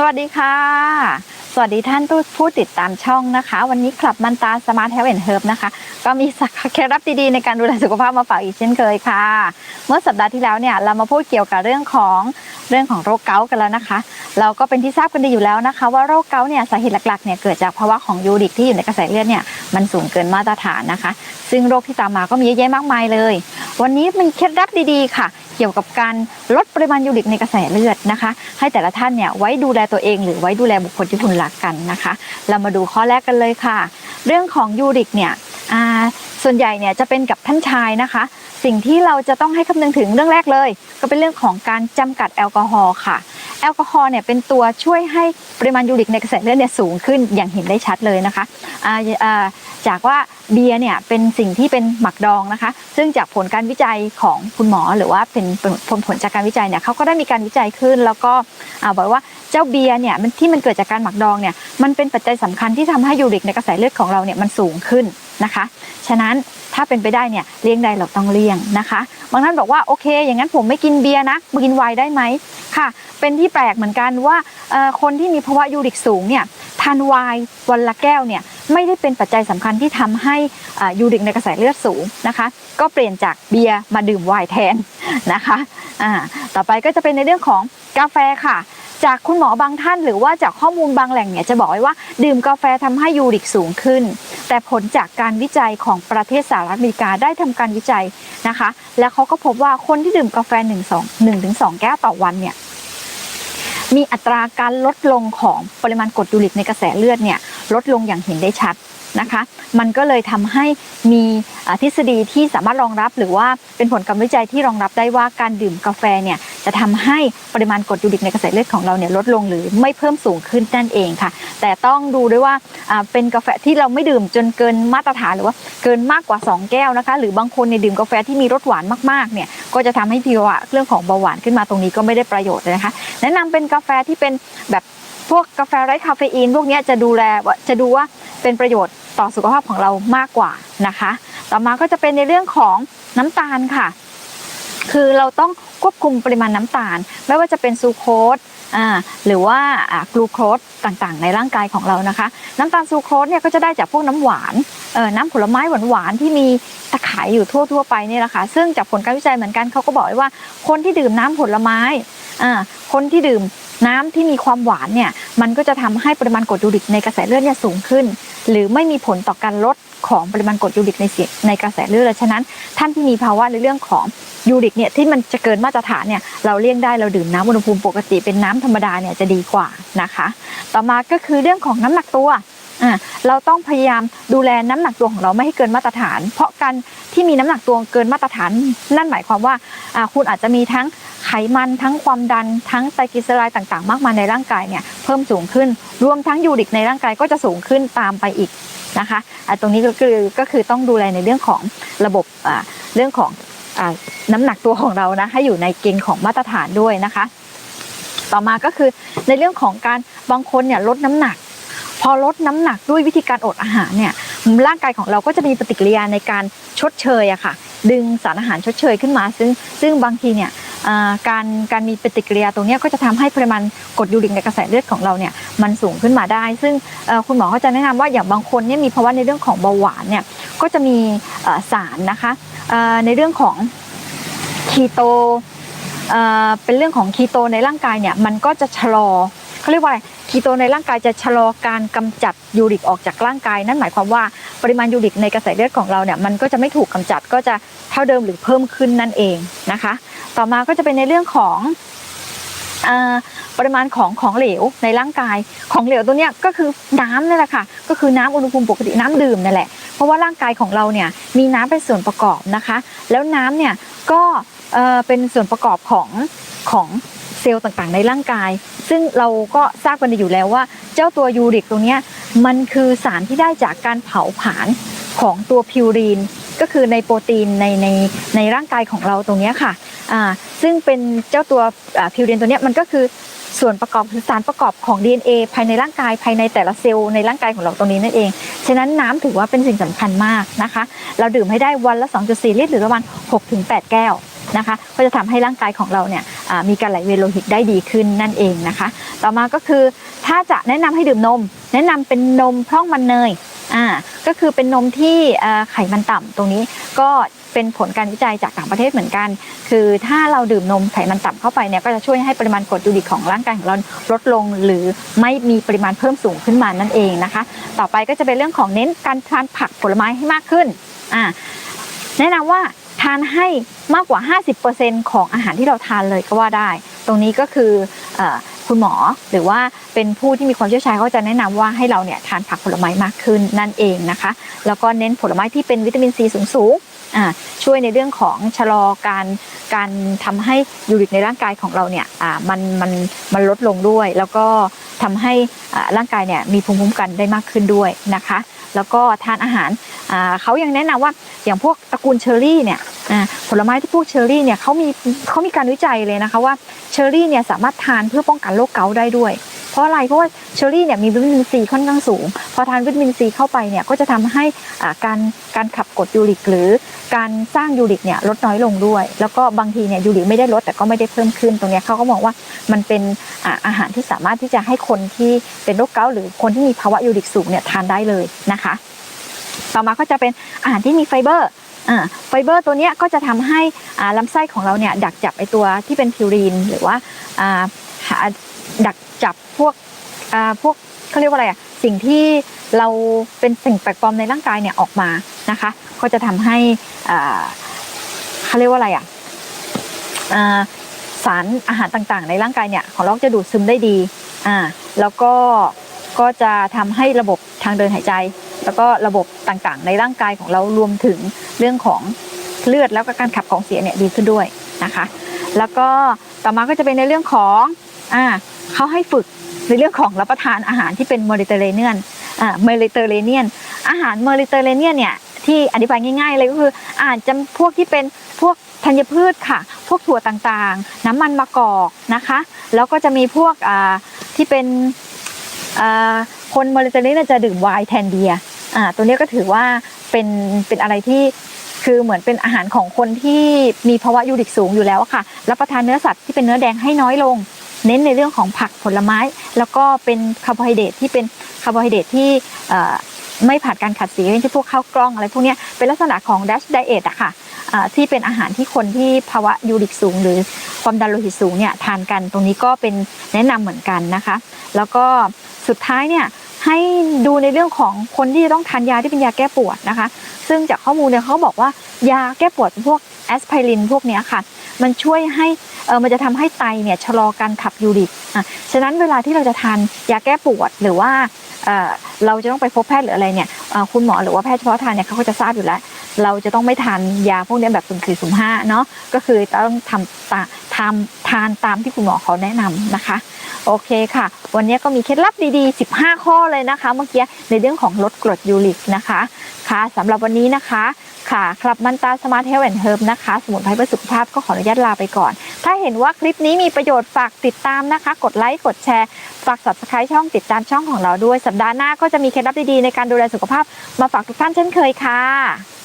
สวัสดีค่ะ สวัสดีท่านผู้ติดตามช่องนะคะ วันนี้คลับมันตาสมาร์ทเฮลท์แอนด์เฮิร์บนะคะ ก็มีสักเคล็ดลับดีๆในการดูแลสุขภาพมาฝากอีกเช่นเคยค่ะ เมื่อสัปดาห์ที่แล้วเนี่ยเรามาพูดเกี่ยวกับเรื่องของเรื่องของโรคเกาต์กันแล้วนะคะ เราก็เป็นที่ทราบกันดีอยู่แล้วนะคะ ว่าโรคเกาต์เนี่ยสาเหตุหลักๆเนี่ยเกิดจากภาวะของยูริกที่อยู่ในกระแสเลือดเนี่ยมันสูงเกินมาตรฐานนะคะ ซึ่งโรคที่ตามมาก็มีเยอะแยะมากมายเลย วันนี้มีเคล็ดลับดีๆค่ะ เกี่ยวกับการลดปริมาณยูริกในกระแสเลือดนะคะ ให้แต่ละท่านเนี่ยไว้ดูแลตัวเอง หรือไว้ดูแลบุคคลที่คุณรักกันนะคะ เรามาดูข้อแรกกันเลยค่ะ เรื่องของยูริกเนี่ยส่วนใหญ่เนี่ยจะเป็นกับท่านชายนะคะ สิ่งที่เราจะต้องให้คำนึงถึงเรื่องแรกเลย ก็เป็นเรื่องของการจำกัดแอลกอฮอล์ค่ะ แอลกอฮอล์เนี่ยเป็นตัวช่วยให้ปริมาณยูริกในกระแสเลือดเนี่ยสูงขึ้นอย่างเห็นได้ชัดเลยนะคะจากว่าเบียร์เนี่ยเป็นสิ่งที่เป็นหมักดองนะคะ ซึ่งจากผลการวิจัยของคุณหมอหรือว่าเป็นผลผลจากการวิจัยเนี่ยเขาก็ได้มีการวิจัยขึ้น แล้วก็บอกว่าเจ้าเบียร์เนี่ยมันที่มันเกิดจากการหมักดองเนี่ยมันเป็นปัจจัยสำคัญที่ทำให้ยูริกในกระแสเลือดของเราเนี่ยมันสูงขึ้นนะคะ ฉะนั้นถ้าเป็นไปได้เนี่ยเลี่ยงใดเราต้องเลี่ยงนะคะ บางท่านบอกว่าโอเค อย่างนั้นผมไม่กินเบียร์นะมากินไวน์ได้ไหมค่ะ เป็นที่แปลกเหมือนกันว่าคนที่มีภาวะยูริกสูงเนี่ยทานไวน์วันละแก้วเนี่ยไม่ได้เป็นปัจจัยสำคัญที่ทำให้ยูริกในกระแสเลือดสูงนะคะ ก็เปลี่ยนจากเบียร์มาดื่มไวน์แทนนะคะต่อไปก็จะเป็นในเรื่องของกาแฟค่ะ จากคุณหมอบางท่านหรือว่าจากข้อมูลบางแหล่งเนี่ยจะบอกไว้ว่าดื่มกาแฟทำให้ยูริกสูงขึ้น แต่ผลจากการวิจัยของประเทศสหรัฐอเมริกาได้ทำการวิจัยนะคะ แล้วเขาก็พบว่าคนที่ดื่มกาแฟ1 2 1ถึง2แก้วต่อวันเนี่ย มีอัตราการลดลงของปริมาณกรดยูริกในกระแสเลือดเนี่ยลดลงอย่างเห็นได้ชัดนะคะ มันก็เลยทำให้มีทฤษฎีที่สามารถรองรับ หรือว่าเป็นผลการวิจัยที่รองรับได้ว่าการดื่มกาแฟเนี่ย จะทำให้ปริมาณกรดยูริกในกระแสเลือดของเราเนี่ยลดลงหรือไม่เพิ่มสูงขึ้นนั่นเองค่ะ แต่ต้องดูด้วยว่าเป็นกาแฟที่เราไม่ดื่มจนเกินมาตรฐานหรือว่าเกินมากกว่า 2 แก้วนะคะ หรือบางคนเนี่ยดื่มกาแฟที่มีรสหวานมากๆเนี่ยก็จะทำให้ภาวะเรื่องของเบาหวานขึ้นมาตรงนี้ก็ไม่ได้ประโยชน์เลยนะคะ แนะนำเป็นกาแฟที่เป็นแบบพวกกาแฟไร้คาเฟอีน พวกนี้จะดูแลว่าจะดูว่าเป็นประโยชน์ต่อสุขภาพของเรามากกว่านะคะ ต่อมาก็จะเป็นในเรื่องของน้ำตาลค่ะ คือเราต้องควบคุมปริมาณน้ำตาล ไม่ว่าจะเป็นซูโคสหรือว่ากลูโคสต่างๆ ในร่างกายของเรานะคะ น้ำตาลซูโคสเนี่ยก็จะได้จากพวกน้ำหวานน้ำผลไม้หวานๆที่มีตะขายอยู่ทั่วๆไปเนี่ยแหละค่ะซึ่งจากผลการวิจัยเหมือนกันเขาก็บอกว่า คนที่ดื่มน้ำผลไม้คนที่ดื่มน้ำที่มีความหวานเนี่ยมันก็จะทำให้ปริมาณกรดยูริกในกระแสเลือดเนี่ยสูงขึ้น หรือไม่มีผลต่อการลด ของปริมาณกรดยูริกในเสียในกระแสเลือดฉะนั้น ท่านที่มีภาวะในเรื่องของยูริกเนี่ยที่มันจะเกินมาตรฐานเนี่ยเราเลี่ยงได้เราดื่มน้ำอุณหภูมิปกติเป็นน้ำธรรมดาเนี่ยจะดีกว่านะคะ ต่อมาก็คือเรื่องของน้ำหนักตัวอ่าเราต้องพยายามดูแลน้ำหนักตัวของเราไม่ให้เกินมาตรฐาน เพราะการที่มีน้ำหนักตัวเกินมาตรฐาน นั่นหมายความว่าอ่าคุณอาจจะมีทั้งไขมันทั้งความดันทั้งไตรกลีเซอไรด์ต่างๆ มากมายในร่างกายเนี่ยเพิ่มสูงขึ้น รวมทั้งยูริกในร่างกายก็จะสูงขึ้นตามไปอีก นะคะตรงนี้ก็คือก็คือต้องดูแลในเรื่องของระบบเรื่องของน้ำหนักตัวของเรานะให้อยู่ในเกณฑ์ของมาตรฐานด้วยนะคะ ต่อมาก็คือในเรื่องของการบางคนเนี่ยลดน้ำหนัก พอลดน้ำหนักด้วยวิธีการอดอาหารเนี่ยร่างกายของเราก็จะมีปฏิกิริยาในการชดเชยอะค่ะ ดึงสารอาหารชดเชยขึ้นมา ซึ่งซึ่งบางทีเนี่ย การการมีปฏิกิริยาตรงนี้ก็จะทำให้ปริมาณกรดยูริกในกระแสเลือดของเราเนี่ยมันสูงขึ้นมาได้ ซึ่งคุณหมอเขาจะแนะนำว่าอย่างบางคนเนี่ยมีภาวะในเรื่องของเบาหวานเนี่ยก็จะมีสารนะคะในเรื่องของคีโตเอ่อเป็นเรื่องของคีโตในร่างกายเนี่ยมันก็จะชะลอเขาเรียกว่าอะไร คีโตในร่างกายจะชะลอการกำจัดยูริกออกจากร่างกาย นั่นหมายความว่าปริมาณยูริกในกระแสเลือดของเราเนี่ยมันก็จะไม่ถูกกำจัดก็จะเท่าเดิมหรือเพิ่มขึ้นนั่นเองนะคะ ต่อมาก็จะเป็นในเรื่องของอปริมาณของของเหลวในร่างกายของเหลวตัวเนี้ยก็คือน้ำนั่นแหละค่ะ ก็คือน้ำอุณหภูมิปกติน้ำดื่มนั่นแหละ เพราะว่าร่างกายของเราเนี่ยมีน้ำเป็นส่วนประกอบนะคะ แล้วน้ำเนี่ยก็เป็นส่วนประกอบของของเซลล์ต่างๆ ในร่างกาย ซึ่งเราก็ทราบกันอยู่แล้วว่า เจ้าตัวยูริกตรงนี้มันคือสารที่ได้จากการเผาผลาญของตัวพิวรีน ก็คือในโปรตีนในในในร่างกายของเราตรงนี้ค่ะอ่าซึ่งเป็นเจ้าตัวพิวรีนตัวนี้มันก็คือส่วนประกอบคือสารประกอบของ DNA ภายในร่างกายภายในแต่ละเซลล์ในร่างกายของเราตรงนี้นั่นเอง ฉะนั้นน้ำถือว่าเป็นสิ่งสำคัญมากนะคะ เราดื่มให้ได้วันละ 2.4 ลิตร หรือประมาณ 6-8 แก้วนะคะ ก็จะทำให้ร่างกายของเราเนี่ย มีการไหลเวียนโลหิตได้ดีขึ้นนั่นเองนะคะ ต่อมาก็คือถ้าจะแนะนำให้ดื่มนม แนะนำเป็นนมพร่องมันเนยอ่าก็คือเป็นนมที่ไขมันต่ำตรงนี้ก็เป็นผลการวิจัยจากต่างประเทศเหมือนกัน คือถ้าเราดื่มนมไขมันต่ำเข้าไปเนี่ยก็จะช่วยให้ปริมาณกรดยูริกของร่างกายของเราลดลง หรือไม่มีปริมาณเพิ่มสูงขึ้นมานั่นเองนะคะ ต่อไปก็จะเป็นเรื่องของเน้นการทานผักผลไม้ให้มากขึ้นอ่าแนะนำว่า ทานให้มากกว่า 50%ของอาหารที่เราทานเลยก็ว่าได้ ตรงนี้ก็คืออคุณหมอหรือว่าเป็นผู้ที่มีความเชี่ยวชาญเขาจะแนะนำว่าให้เราเนี่ยทานผักผลไม้มากขึ้นนั่นเองนะคะ แล้วก็เน้นผลไม้ที่เป็นวิตามินซีสูงๆช่วยในเรื่องของชะลอการการทำให้ยูริกในร่างกายของเราเนี่ยมันมันมันลดลงด้วย แล้วก็ทำให้ร่างกายเนี่ยมีภูมิคุ้มกันได้มากขึ้นด้วยนะคะ แล้วก็ทานอาหาร เขายังแนะนำว่าอย่างพวกตระกูลเชอร์รี่เนี่ยผลไม้ที่พวกเชอร์รี่เนี่ยเขามีเขามีการวิจัยเลยนะคะว่าเชอร์รี่เนี่ยสามารถทานเพื่อป้องกันโรคเกาต์ได้ด้วย เพราะอะไรเพราะว่าเชอร์รี่เนี่ยมีวิตามินซีค่อนข้างสูง พอทานวิตามินซีเข้าไปเนี่ยก็จะทำให้การการขับกรดยูริก หรือการสร้างยูริกเนี่ยลดน้อยลงด้วย แล้วก็บางทีเนี่ยยูริกไม่ได้ลดแต่ก็ไม่ได้เพิ่มขึ้นตรงนี้เขาก็มองว่ามันเป็นอาหารที่สามารถที่จะให้คนที่เป็นโรคเกาต์หรือคนที่มีภาวะยูริกสูงเนี่ยทานได้เลยนะคะ ต่อมาก็จะเป็นอาหารที่มีไฟเบอร์ไฟเบอร์ตัวนี้ก็จะทำให้อ่าลำไส้ของเราเนี่ยดักจับไอตัวที่เป็นพิวรีนหรือว่าาดักจับพวกพวกเขาเรียกว่าอะไรอะสิ่งที่เราเป็นสิ่งแปลกปลอมในร่างกายเนี่ยออกมานะคะ ก็จะทำให้เขาเรียกว่าอะไรอะอสารอาหารต่างๆ ในร่างกายเนี่ยของเราจะดูดซึมได้ดีอ่าแล้วก็ ก็จะทำให้ระบบทางเดินหายใจ แล้วก็ระบบต่างๆ ในร่างกายของเรารวมถึงเรื่องของเลือดแล้วก็การขับของเสียเนี่ยดีขึ้นด้วยนะคะ แล้วก็ต่อมาก็จะเป็นในเรื่องของอ่าเขาให้ฝึกในเรื่องของรับประทานอาหารที่เป็นเมดิเตอร์เรเนียนอ่าเมดิเตอร์เรเนียนอาหารเมดิเตอร์เรเนียนเนี่ยที่อธิบายง่ายๆเลยก็คืออาจจะพวกที่เป็นพวกธัญพืชค่ะ พวกถั่วต่างๆ น้ำมันมะกอกนะคะ แล้วก็จะมีพวกอ่าที่เป็น คนมดิเตอร์เรเนียจะดื่มไวน์แทนเบียร์ตัวนี้ก็ถือว่าเป็นเป็นอะไรที่คือเหมือนเป็นอาหารของคนที่มีภาวะยูริกสูงอยู่แล้วค่ะรับประทานเนื้อสัตว์ที่เป็นเนื้อแดงให้น้อยลง เน้นในเรื่องของผักผลไม้ แล้วก็เป็นคาร์โบไฮเดรตที่เป็นคาร์โบไฮเดรตที่ไม่ผ่านการขัดสีเช่นพวกข้าวกล้องอะไรพวกนี้เป็นลักษณะของ dash diet อะค่ะที่เป็นอาหารที่คนที่ภาวะยูริกสูง หรือความดันโลหิตสูงเนี่ยทานกันตรงนี้ก็เป็นแนะนำเหมือนกันนะคะ แล้วก็ สุดท้ายเนี่ยให้ดูในเรื่องของคนที่จะต้องทานยาที่เป็นยาแก้ปวดนะคะ ซึ่งจากข้อมูลเนี่ยเขาบอกว่ายาแก้ปวดพวกแอสไพรินพวกนี้ค่ะ มันช่วยให้เออมันจะทำให้ไตเนี่ยชะลอการขับยูริกอะฉะนั้นเวลาที่เราจะทานยาแก้ปวดหรือว่าเออเราจะต้องไปพบแพทย์หรืออะไรเนี่ยคุณหมอหรือว่าแพทย์เฉพาะทางเนี่ยเขาก็จะทราบอยู่แล้ว เราจะต้องไม่ทานยาพวกนี้แบบสุ่มสี่สุ่มห้าเนาะก็คือต้องทำตาทำทานตามที่คุณหมอเขาแนะนำนะคะ โอเคค่ะ วันนี้ก็มีเคล็ดลับดีๆ 15 ข้อเลยนะคะ เมื่อกี้ในเรื่องของลดกรดยูริกนะคะค่ะสำหรับวันนี้นะคะค่ะคลับมันตาสมาร์ทเฮลท์แอนด์เฮิร์บนะคะ สมุนไพรเพื่อสุขภาพก็ขออนุญาตลาไปก่อน ถ้าเห็นว่าคลิปนี้มีประโยชน์ฝากติดตามนะคะ กดไลค์กดแชร์ ฝาก subscribe ช่องติดตามช่องของเราด้วย สัปดาห์หน้าก็จะมีเคล็ดลับดีๆ ในการดูแลสุขภาพมาฝากทุกท่านเช่นเคยค่ะ